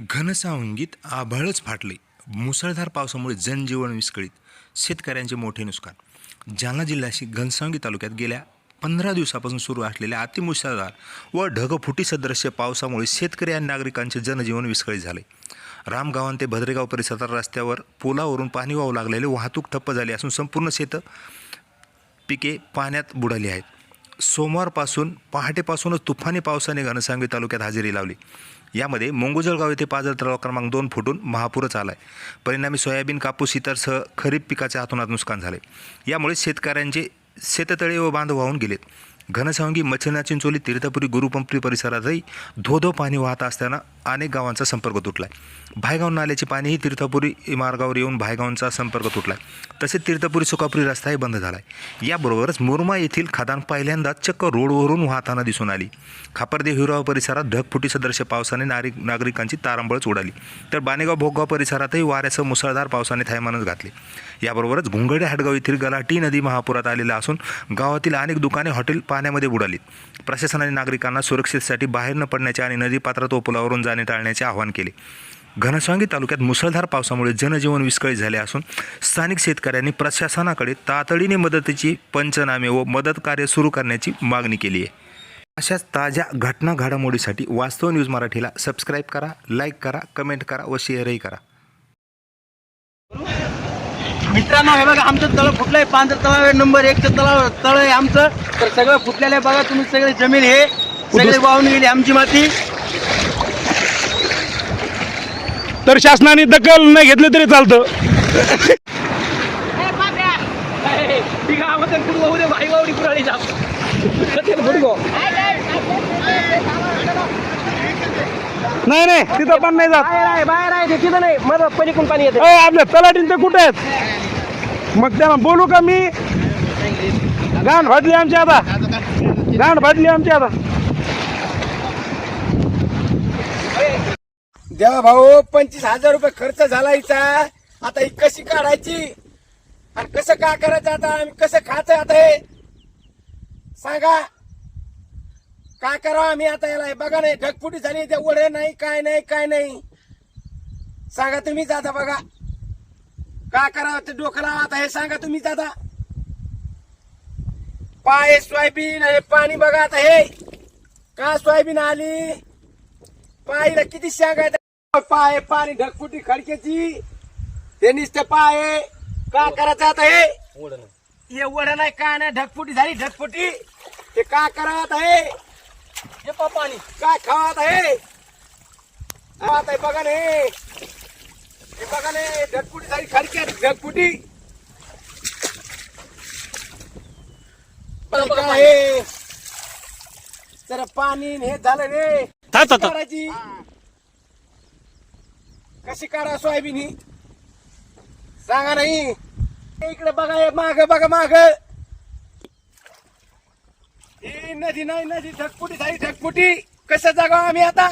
घनसावंगीत आभाळच फाटले. मुसळधार पावसामुळे जनजीवन विस्कळीत. शेतकऱ्यांचे मोठे नुकसान. जालना जिल्ह्याशी घनसावंगी तालुक्यात गेल्या पंधरा दिवसापासून सुरू असलेल्या अतिमुसळधार व ढगफुटी सदृश्य पावसामुळे शेतकरी आणि नागरिकांचे जनजीवन विस्कळीत झाले. रामगावान ते भद्रेगाव परिसरात रस्त्यावर पुलावरून पाणी वाहू लागलेले वाहतूक ठप्प झाली असून संपूर्ण शेतं पिके पाण्यात बुडाली आहेत. सोमवारपासून पहाटेपासूनच तुफानी पावसाने घनसांगवी तालुक्यात हजेरी लावली. यामध्ये मोंगुजळगाव येथे पाजर तलाव क्रमांक दोन फुटून महापूरच आला आहे परिणामी सोयाबीन कापूस इतरसह खरीप पिकाच्या हातोनात नुकसान झाले. यामुळे शेतकऱ्यांचे शेततळे व बांध वाहून गेलेत. घनसावंगी मच्छिना चिंचोली तीर्थपुरी गुरुपंपरी परिसरातही धोधो पाणी वाहत असताना अनेक गावांचा संपर्क तुटला आहे भायगाव नाल्याचे पाणीही तीर्थपुरी मार्गावर येऊन भायगावांचा संपर्क तुटला आहे तसेच तीर्थपुरी सुकापुरी रस्ताही बंद झाला आहे याबरोबरच मुरमा येथील खादान पहिल्यांदाच चक्क रोडवरून वाहताना दिसून आली. खापरदेव हिराव परिसरात ढगफुटी सदृश्य पावसाने नागरिक नागरिकांची तारांबळच उडाली. तर बाणेगाव भोगगाव परिसरातही वाऱ्यासह मुसळधार पावसाने थैमानच घातले. याबरोबरच घुंगडे हाटगाव येथील गलाटी नदी महापुरात आलेला असून गावातील अनेक दुकाने हॉटेल पाण्यामध्ये बुडालीत. प्रशासनाने नागरिकांना सुरक्षेसाठी बाहेर न पडण्याचे आणि नदीपात्रात ओपुलावरून जाणे टाळण्याचे आवाहन केले. घनसावंगी तालुक्यात मुसळधार पावसामुळे जनजीवन विस्कळीत झाले असून स्थानिक शेतकऱ्यांनी प्रशासनाकडे तातडीने मदतीची पंचनामे व मदत कार्य सुरू करण्याची मागणी केली आहे. अशाच ताज्या घटना घडामोडीसाठी वास्तव न्यूज मराठीला सबस्क्राईब करा लाईक करा कमेंट करा व शेअरही करा. मित्रांनो हे बघा आमचं तळ फुटलंय. पांढर तलाव आहे नंबर एकचं तलाव तळ आहे आमचं. तर सगळं फुटलेलं आहे बघा तुम्ही सगळे जमीन हे सगळे वाहून गेली आमची माती. तर शासनाने दखल नाही घेतली तरी चालतं. नाही नाही तिथं पण नाही जात. बाहेर आहे बाहेर आहे ते तिथं नाही माझं पलीकडून पाणी येते अय, आपल्या तलाटीन ते कुठे आहेत? मग त्यांना बोलू का मी? गाण फाटली आमची आता. गाण फाटली आमची आता. देवा भाऊ पंचवीस हजार रुपये खर्च झाला हिचा. आता ही कशी काढायची? आणि कसं काय करायचं आता? आम्ही कसं खायचं आता हे? सांगा. काय करा आम्ही आता याला? बघा नाही ढगफुटी झाली ते ओढे नाही काय नाही काय नाही. सांगा तुम्ही जाता बघा. काय करावं ते डोकं लावा आता हे सांगा तुम्ही जाता पाय सोयाबीन हे पाणी बघा आता हे. का सोयाबीन आली? पायला किती सांगायचं पाय पाणी ढगफुटी खडक्याची हे नुसतं पाय का करायचं आता हे? हे वड नाही काय नाही? ढगफुटी झाली ढगफुटी. हे का करा आता हे? पा पाणी. काय खावा आता हे? हा, आता हे बघा ने हे. बघा ने ढगफुटी झाली खडक्यात ढगफुटी. हे काय हे जरा पाणी हे झालं रे. काढायची कशी काढा सोयाबीन ही सांगा नाही. इकडे बघा माग बघा माग. ही नदी नाही नदी ढगफुटी झाली ढगफुटी कसं जागा आम्ही आता?